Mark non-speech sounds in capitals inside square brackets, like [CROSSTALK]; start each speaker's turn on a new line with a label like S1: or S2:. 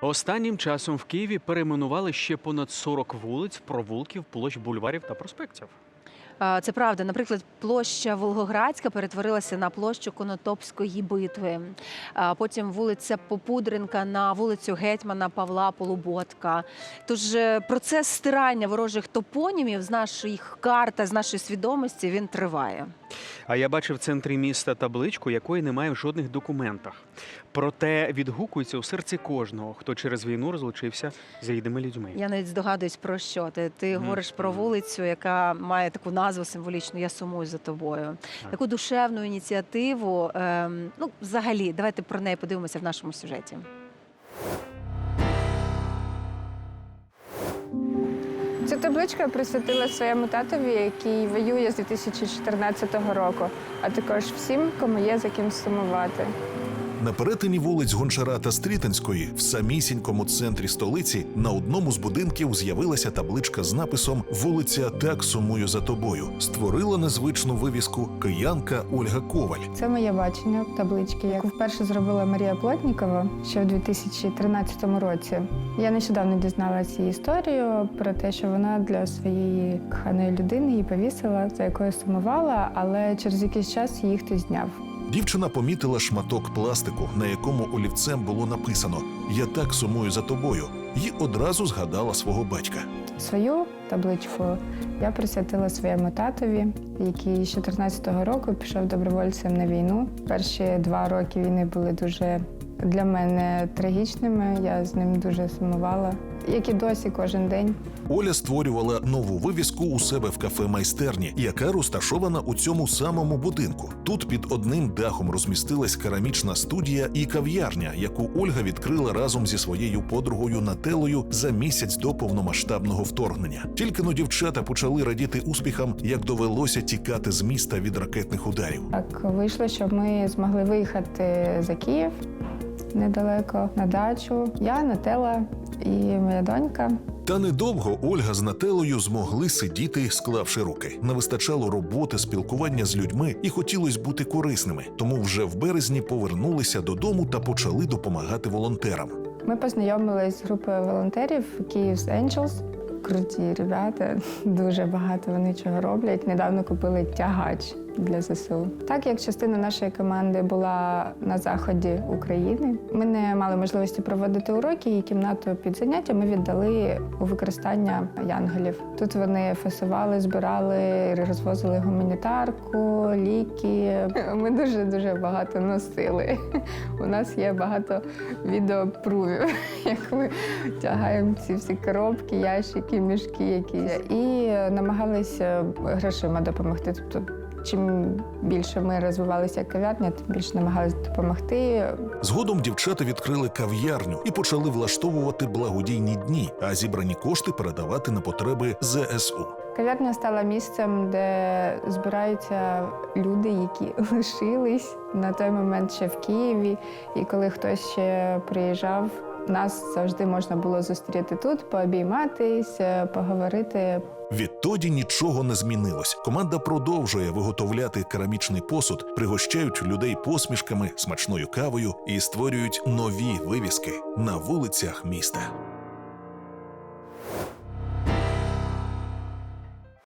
S1: Останнім часом в Києві перейменували ще понад 40 вулиць, провулків, площ, бульварів та проспектів.
S2: Це правда. Наприклад, площа Волгоградська перетворилася на площу Конотопської битви. Потім вулиця Попудренка на вулицю гетьмана Павла Полуботка. Тож е, процес стирання ворожих топонімів з наших карт з нашої свідомості він триває.
S1: А я бачив в центрі міста табличку, якої немає в жодних документах. Проте відгукується у серці кожного, хто через війну розлучився з рідними людьми.
S2: Я навіть здогадуюсь про що ти. Ти
S1: Мгм.
S2: говориш про вулицю, яка має таку назву символічну Я сумую за тобою.
S1: Так.
S2: Таку душевну ініціативу. Ем, ну, взагалі, давайте про неї подивимося в нашому сюжеті.
S3: Цю табличку я присвятила своєму татові, який воює з 2014 року, а також всім, кому є за ким сумувати.
S4: На перетині вулиць Гончара та Стрітинської, в самісінькому центрі столиці, на одному з будинків з'явилася табличка з написом Вулиця так сумую за тобою. Створила незвичну вивіску киянка Ольга Коваль.
S3: Це моє бачення таблички, яку вперше зробила Марія Плотнікова ще в 2013 році. Я нещодавно дізналася її історію про те, що вона для своєї коханої людини її повісила, за якою сумувала, але через якийсь час її хтось зняв.
S4: Дівчина помітила шматок пластику, на якому олівцем було написано Я так сумую за тобою, і одразу згадала свого батька.
S3: Свою табличку я присвятила своєму татові, який з 14-го року пішов добровольцем на війну. Перші два роки війни були дуже для мене трагічними. Я з ним дуже сумувала, як і досі кожен день.
S4: Оля створювала нову вивіску у себе в кафе майстерні, яка розташована у цьому самому будинку. Тут під одним дахом розмістилась керамічна студія і кав'ярня, яку Ольга відкрила разом зі своєю подругою Нателою за місяць до повномасштабного вторгнення. Тільки но дівчата почали радіти успіхам, як довелося тікати з міста від ракетних ударів.
S3: Так вийшло, що ми змогли виїхати за Київ недалеко на дачу. Я, Нателла і моя донька.
S4: Та недовго Ольга з Нателою змогли сидіти, склавши руки. Не вистачало роботи, спілкування з людьми і хотілося бути корисними. Тому вже в березні повернулися додому та почали допомагати волонтерам.
S3: Ми познайомились з групою волонтерів Київ's Angels. Круті ребята, [LAUGHS] дуже багато вони чого роблять. Недавно купили тягач для ЗСУ. Так як частина нашої команди була на заході України, ми не мали можливості проводити уроки, і кімнату під заняття ми віддали у використання янголів. Тут вони фасували, збирали, розвозили гуманітарку, ліки. Ми дуже дуже багато носили. У нас є багато відеопрувів, [LAUGHS] як ми тягаємо ці всі коробки, ящики, мішки якісь. І намагалися грошима допомогти. Тобто, чим більше ми розвивалися як кав'ярня, тим більше намагалися допомогти.
S4: Згодом дівчата відкрили кав'ярню і почали влаштовувати благодійні дні, а зібрані кошти передавати на потреби ЗСУ.
S3: Кав'ярня стала місцем, де збираються люди, які [LAUGHS] лишились на той момент ще в Києві. І коли хтось ще приїжджав, нас завжди можна було зустріти тут, пообійматись, е, поговорити
S4: Відтоді нічого не змінилось. Команда продовжує виготовляти керамічний посуд, пригощають людей посмішками, смачною кавою і створюють нові вивіски на вулицях міста.